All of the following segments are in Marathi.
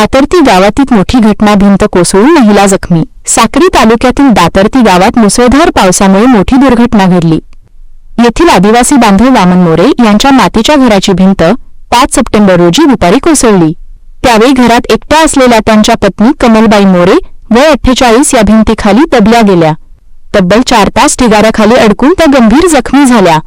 दातर्ती गावातील मोठी घटना भिंत कोसळून महिला जखमी. साक्री तालुक्यातील दातर्ती गावात मुसळधार पावसामुळे मोठी दुर्घटना घडली. येथील आदिवासी बांधव वामन मोरे यांच्या मातीच्या घराची भिंत पाच सप्टेंबर रोजी दुपारी कोसळली. त्यावेळी घरात एकट्या असलेल्या त्यांच्या पत्नी कमलबाई मोरे वय अठ्ठेचाळीस या भिंतीखाली दबल्या गेल्या. तब्बल चार तास ढिगाऱ्याखाली अडकून त्या गंभीर जखमी झाल्या.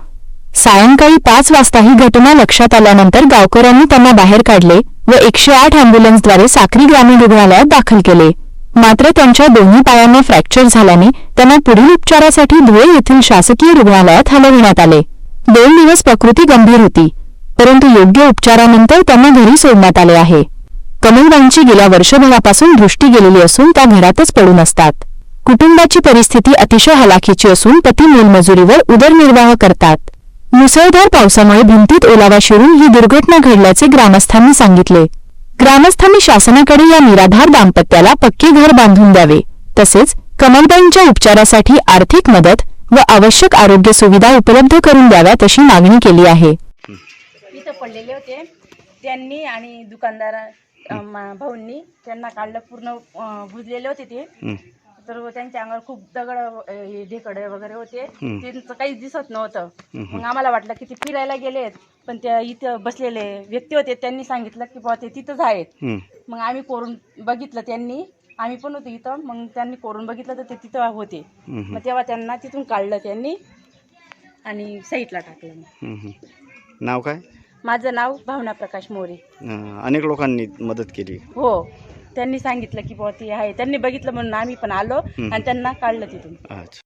सायंकाळी पाच वाजता ही घटना लक्षात आल्यानंतर गावकऱ्यांनी त्यांना बाहेर काढले व एकशे आठ अँब्युलन्सद्वारे साक्री ग्रामीण रुग्णालयात दाखल केले. मात्र त्यांच्या दोन्ही पायांना फ्रॅक्चर झाल्याने त्यांना पुढील उपचारासाठी धुळे येथील शासकीय रुग्णालयात हलविण्यात आले. दोन दिवस प्रकृती गंभीर होती परंतु योग्य उपचारानंतर त्यांना घरी सोडण्यात आले आहे. कमलबाईंची गेल्या वर्षभरापासून दृष्टी गेलेली असून त्या घरातच पडून असतात. कुटुंबाची परिस्थिती अतिशय हलाखीची असून पती मोलमजुरीवर उदरनिर्वाह करतात. मुसळधार पावसामुळे भिंतीत ओलावा शिरून ही दुर्घटना घडल्याचे ग्रामस्थांनी सांगितले. ग्रामस्थांनी शासनाकडे या निराधार दाम्पत्याला पक्के घर बांधून द्यावे. तसेच कमलबाईंच्या उपचारासाठी आर्थिक मदत व आवश्यक आरोग्य सुविधा उपलब्ध करून द्याव्यात अशी मागणी केली आहे. इथं पडलेले होते. त्यांनी आणि दुकानदार अं, मा- भाऊंनी त्यांना काढलं पूर्ण अं, बुजलेले होते ते. हं. तर त्यांच्या अंगावर खूप दगड हे ढेकडे वगैरे होते. त्यांचं काहीच दिसत नव्हतं. मग आम्हाला वाटलं की ते फिरायला गेलेत पण त्या इथं बसलेले व्यक्ती होते त्यांनी सांगितलं की बुवा ते तिथंच आहेत. मग आम्ही कोरून बघितलं त्यांनी आम्ही पण होतो इथं मग त्यांनी कोरून बघितलं तर ते तिथं होते. मग तेव्हा त्यांना तिथून काढलं त्यांनी आणि साईटला टाकलं. नाव काय? माझं नाव भावना प्रकाश मोरे. अनेक लोकांनी मदत केली. हो. त्यांनी सांगितलं की बुवा ती आहे. त्यांनी बघितलं म्हणून आम्ही पण आलो आणि त्यांना काढलं तिथून. अच्छा.